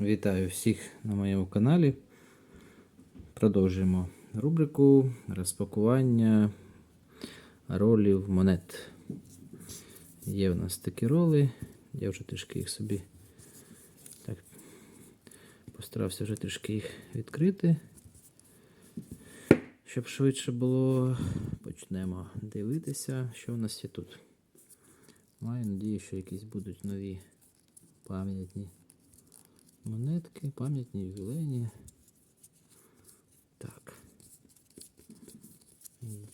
Вітаю всіх на моєму каналі. Продовжуємо рубрику розпакування ролів монет. Є в нас такі роли. Я вже трішки їх собі так постарався вже трішки їх відкрити. Щоб швидше було, почнемо дивитися, що в нас є тут. Маю надію, що якісь будуть нові пам'ятні монетки, пам'ятні ювілейні. Так.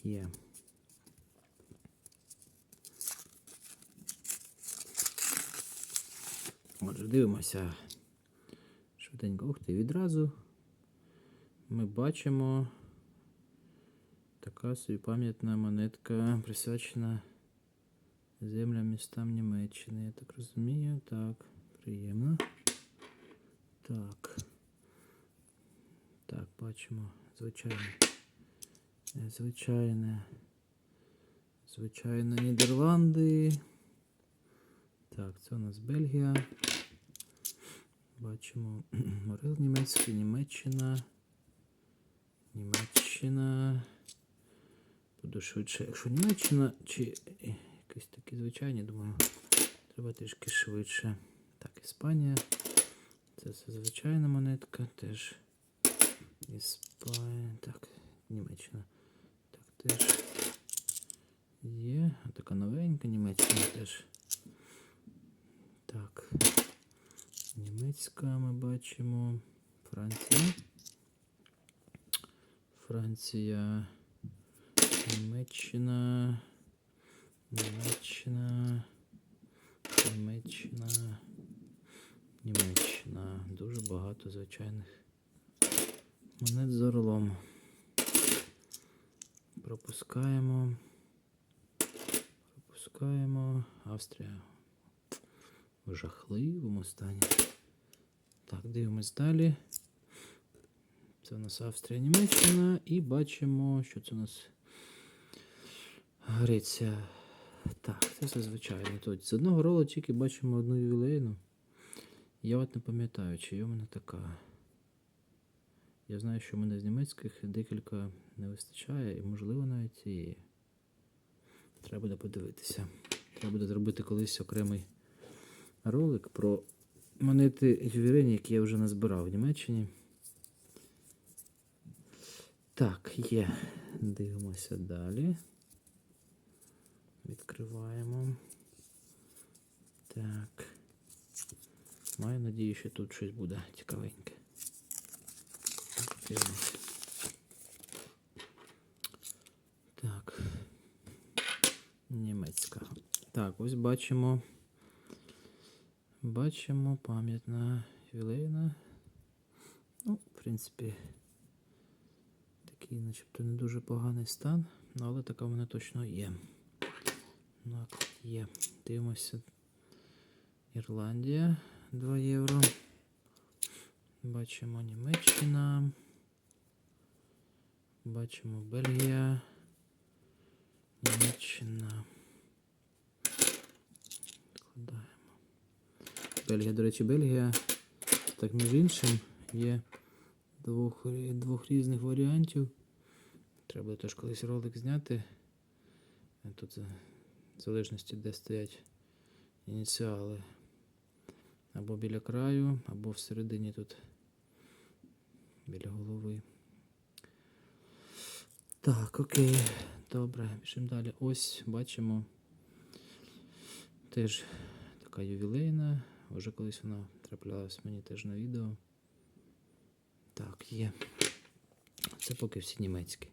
Є. Отже, дивимося. Швиденько. Ух ти, відразу ми бачимо така собі пам'ятна монетка, присвячена землям містам Німеччини. Я так розумію. Так, приємно. Так. Так, бачимо. Звичайне. Звичайне. Звичайно, Нідерланди. Так, це у нас Бельгія. Бачимо Морил німецький, Німеччина. Німеччина. Буду швидше. Якщо Німеччина чи якісь такі звичайні, думаю, треба трішки швидше. Так, Іспанія. Це звичайна монетка, теж Іспанія. Так, Німеччина. Так, теж є. Така новенька Німеччина теж. Так. Німецька ми бачимо. Франція. Франція. Німеччина. Німеччина. Німеччина. Дуже багато звичайних монет з орлом. Пропускаємо. Пропускаємо. Австрія в жахливому стані. Так, дивимось далі. Це у нас Австрія, Німеччина. І бачимо, що це у нас Греція. Так, це все звичайно. Тут з одного ролу тільки бачимо одну ювілейну. Я от не пам'ятаю, чи в мене така. Я знаю, що в мене з німецьких декілька не вистачає, і можливо навіть цієї. Треба буде подивитися. Треба буде зробити колись окремий ролик про монети ювілейні, які я вже назбирав в Німеччині. Так, є. Дивимося далі. Відкриваємо. Так. Маю надію, що тут щось буде цікавеньке. Так, Німецька. Так, ось бачимо. Бачимо пам'ятна ювілейна. Ну, в принципі, такий начебто не дуже поганий стан, ну, але така вона точно є. Так, є. Дивимося. Ірландія 2 євро. Бачимо Німеччина. Бачимо Бельгія. Німеччина. Відкладаємо. Бельгія, до речі, Бельгія. Так, між іншим, є двох, двох різних варіантів. Треба теж колись ролик зняти. Тут в залежності, де стоять ініціали. Або біля краю, або всередині тут біля голови. Так, окей. Добре, пішемо далі. Ось бачимо. Теж така ювілейна. Вже колись вона траплялась мені теж на відео. Так, є. Це поки всі німецькі.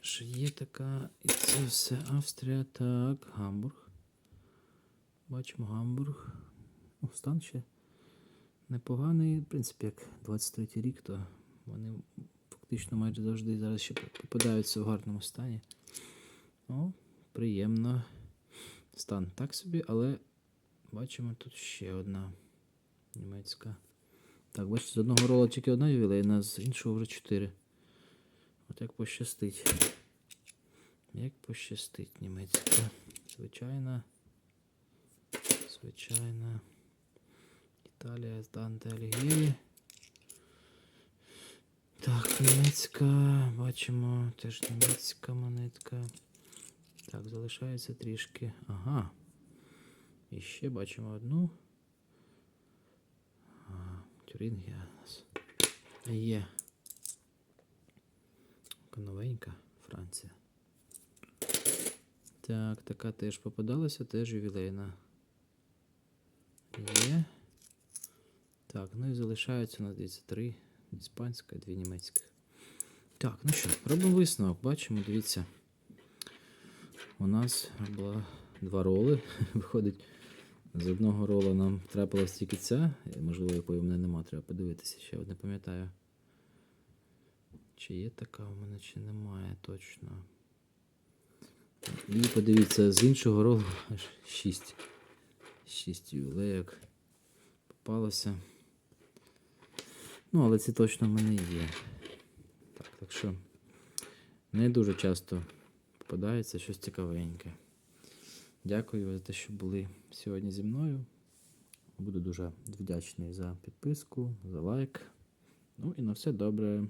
Теж є така. І це все Австрія. Так, Гамбург. Бачимо Гамбург. О, стан ще непоганий. В принципі, як 23 й рік, то вони фактично майже завжди зараз ще попадаються в гарному стані. О, приємно. Стан так собі, але бачимо тут ще одна німецька. Так, бачите, з одного рола тільки одна ювілейна, з іншого вже чотири. От як пощастить. Як пощастить німецька. Звичайна. Звичайна. Італія з Данте Алігєрі. Так, німецька. Бачимо теж німецька монетка. Так, залишається трішки. Ага. І ще бачимо одну. Ага, Тюрінгія у нас. Є. Новенька Франція. Так, така теж попадалася, теж ювілейна. Є. Так, ну і залишаються у нас дивіться три іспанська, дві німецьких. Так, ну що, робимо висновок. Бачимо, дивіться. У нас було два роли. Виходить, з одного рола нам трапилась тільки ця. Можливо, якої в мене нема, треба подивитися ще, не пам'ятаю. Чи є така у мене, чи немає точно. І подивіться, з іншого ролу аж 6. 6 ювілеїк попалося. Ну, але це точно в мене є. Так, так що не дуже часто попадається щось цікавеньке. Дякую за те, що були сьогодні зі мною. Буду дуже вдячний за підписку, за лайк. Ну і на все добре.